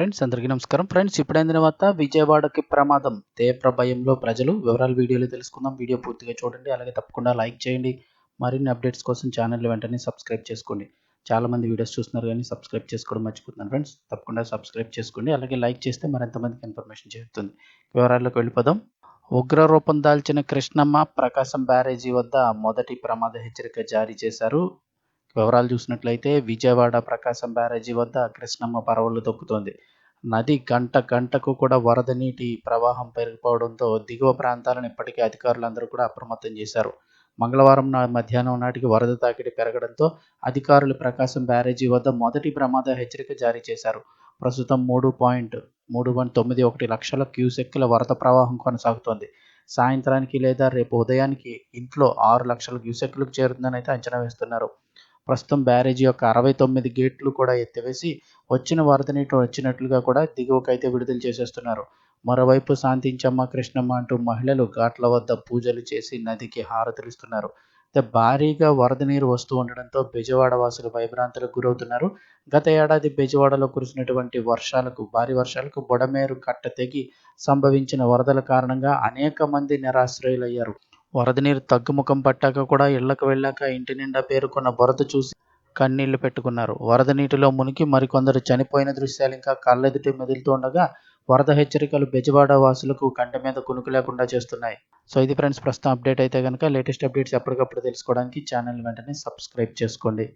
Friends అందరికీ నమస్కారం. Friends ఇప్పుడైన తర్వాత విజయవాడకి ప్రమాదం. తీవ్ర భయంలో ప్రజలు వివరాలు వీడియోలో తెలుసుకుందాం. వీడియో పూర్తిగా చూడండి. అలాగే తప్పకుండా లైక్ చేయండి. మరిన్ని అప్డేట్స్ కోసం ఛానల్ వెంటనే సబ్స్క్రైబ్ చేసుకోండి. చాలా మంది వీడియోస్ చూస్తున్నారు కానీ సబ్స్క్రైబ్ చేసుకోవడం మర్చిపోతున్నాను ఫ్రెండ్స్. తప్పకుండా సబ్స్క్రైబ్ చేసుకోండి. అలాగే లైక్ చేస్తే మరింత మందికి ఇన్ఫర్మేషన్ చేరుతుంది. వివరాల్లోకి వెళ్ళిపోదాం. ఉగ్ర రూపం దాల్చిన కృష్ణమ్మ ప్రకాశం బ్యారేజీ వద్ద మొదటి ప్రమాద హెచ్చరిక జారీ చేశారు. వివరాలు చూసినట్లయితే విజయవాడ ప్రకాశం బ్యారేజీ వద్ద కృష్ణమ్మ పరవళ్ళు తొక్కుతోంది. నది గంట గంటకు కూడా వరద నీటి ప్రవాహం పెరిగిపోవడంతో దిగువ ప్రాంతాలను ఇప్పటికే అధికారులందరూ కూడా అప్రమత్తం చేశారు. మంగళవారం నా మధ్యాహ్నం నాటికి వరద తాకిడి పెరగడంతో అధికారులు ప్రకాశం బ్యారేజీ వద్ద మొదటి ప్రమాద హెచ్చరిక జారీ చేశారు. ప్రస్తుతం మూడు పాయింట్ మూడు పాయింట్ తొమ్మిది ఒకటి లక్షల క్యూసెక్కుల వరద ప్రవాహం కొనసాగుతోంది. సాయంత్రానికి లేదా రేపు ఉదయానికి ఇంట్లో ఆరు లక్షల క్యూసెక్కులకు చేరుతుందని అయితే అంచనా వేస్తున్నారు. ప్రస్తుతం బ్యారేజీ యొక్క అరవై తొమ్మిది గేట్లు కూడా ఎత్తివేసి వచ్చిన వరద నీటి వచ్చినట్లుగా కూడా దిగువకైతే విడుదల చేసేస్తున్నారు. మరోవైపు శాంతించమ్మ కృష్ణమ్మ అంటూ మహిళలు ఘాట్ల వద్ద పూజలు చేసి నదికి హారతులిస్తున్నారు. అయితే భారీగా వరద నీరు వస్తూ ఉండడంతో బెజవాడ వాసులు భయభ్రాంతులకు గురవుతున్నారు. గత ఏడాది బెజవాడలో కురిసినటువంటి వర్షాలకు భారీ వర్షాలకు బొడమేరు కట్ట తెగి సంభవించిన వరదల కారణంగా అనేక మంది నిరాశ్రయులయ్యారు. వరద నీరు తగ్గుముఖం పట్టాక కూడా ఇళ్ళకు వెళ్ళాక ఇంటి నిండా పేరుకున్న బురద చూసి కన్నీళ్ళు పెట్టుకున్నారు. వరద నీటిలో మునిగి మరికొందరు చనిపోయిన దృశ్యాలు ఇంకా కళ్ళెదుటి మెదులుతుండగా వరద హెచ్చరికలు బెజవాడ వాసులకు కంటి మీద కునుకు లేకుండా చేస్తున్నాయి. సో ఇది ఫ్రెండ్స్ ప్రస్తుతం అప్డేట్ అయితే కనుక లేటెస్ట్ అప్డేట్స్ ఎప్పటికప్పుడు తెలుసుకోవడానికి ఛానల్ వెంటనే సబ్స్క్రైబ్ చేసుకోండి.